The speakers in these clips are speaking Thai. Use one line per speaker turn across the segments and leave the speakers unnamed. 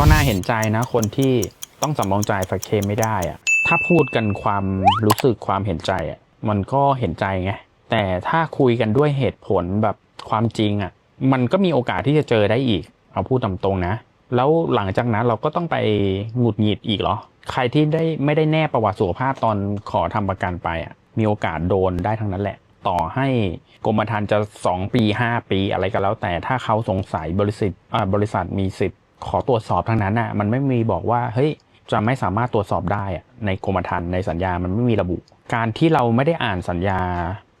ก็น่าเห็นใจนะ คนที่ต้องสำรองจ่ายฝักเคมไม่ได้อะถ้าพูดกันความรู้สึกความเห็นใจอะมันก็เห็นใจไงแต่ถ้าคุยกันด้วยเหตุผลแบบความจริงอะมันก็มีโอกาสที่จะเจอได้อีก เอาพูดตามตรงนะ แล้วหลังจากนั้นเราก็ต้องไปหงุดหงิดอีกเหรอ ใครที่ได้ไม่ได้แน่ประวัติสุขภาพตอนขอทำประกันไปอะมีโอกาสโดนได้ทั้งนั้นแหละ ต่อให้กรมธรรม์จะ 2 ปี 5 ปีอะไรก็แล้วแต่ถ้าเขาสงสัยบริษัทบริษัทมีสิทธิ์ ขอตรวจสอบทั้งนั้นอะมันไม่มีบอกว่าเฮ้ยจะไม่สามารถตรวจสอบได้ในกรมธรรม์ในสัญญามันไม่มีระบุ การที่เราไม่ได้อ่านสัญญา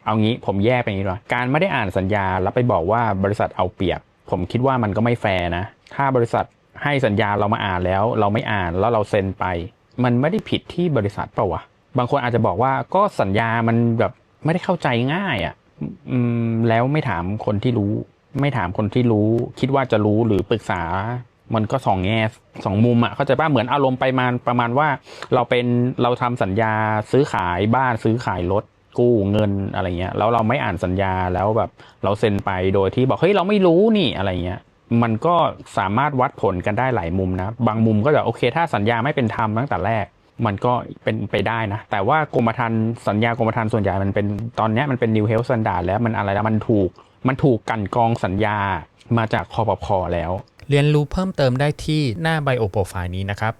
เอางี้ผมแยกไปงนี้ดีกว่าการไม่ได้อ่านสัญญาแล้วไปบอกว่าบริษัทเอาเปรียบ ผมคิดว่ามันก็ไม่แฟร์นะ ถ้าบริษัทให้สัญญาเรามาอ่านแล้ว เราไม่อ่านแล้วเราเซ็นไป มันไม่ได้ผิดที่บริษัทเปล่าวะบางคนอาจจะบอกว่าก็สัญญามันแบบไม่ได้เข้าใจง่ายอะ่ะแล้วไม่ถามคนที่รู้ ไม่ถามคนที่รู้ คิดว่าจะรู้หรือปรึกษา มันก็สองแง่สองมุมอะ่ะเข้าใจป่ะเหมือนอารมณ์ไปมาประมาณว่าเราเป็นเราทำสัญญาซื้อขายบ้านซื้อขายรถกู้เงินอะไรเงี้ยแล้วเราไม่อ่านสัญญาแล้วแบบเราเซ็นไปโดยที่บอกเฮ้ยเราไม่รู้นี่อะไรเงี้ยมันก็สามารถวัดผลกันได้หลายมุมนะ บางมุมก็จะโอเค ถ้าสัญญาไม่เป็นธรรมตั้งแต่แรก มันก็เป็นไปได้นะ แต่ว่ากรมธรรม์สัญญากรมธรรม์ส่วนใหญ่มันเป็นตอนนี้มันเป็น New Health Standard แล้วมันอะไรแล้วมันถูก มันถูกกันกรองสัญญามาจากคอปพอแล้ว
เรียนรู้เพิ่มเติมได้ที่หน้าไบโอโปรไฟล์นี้นะครับ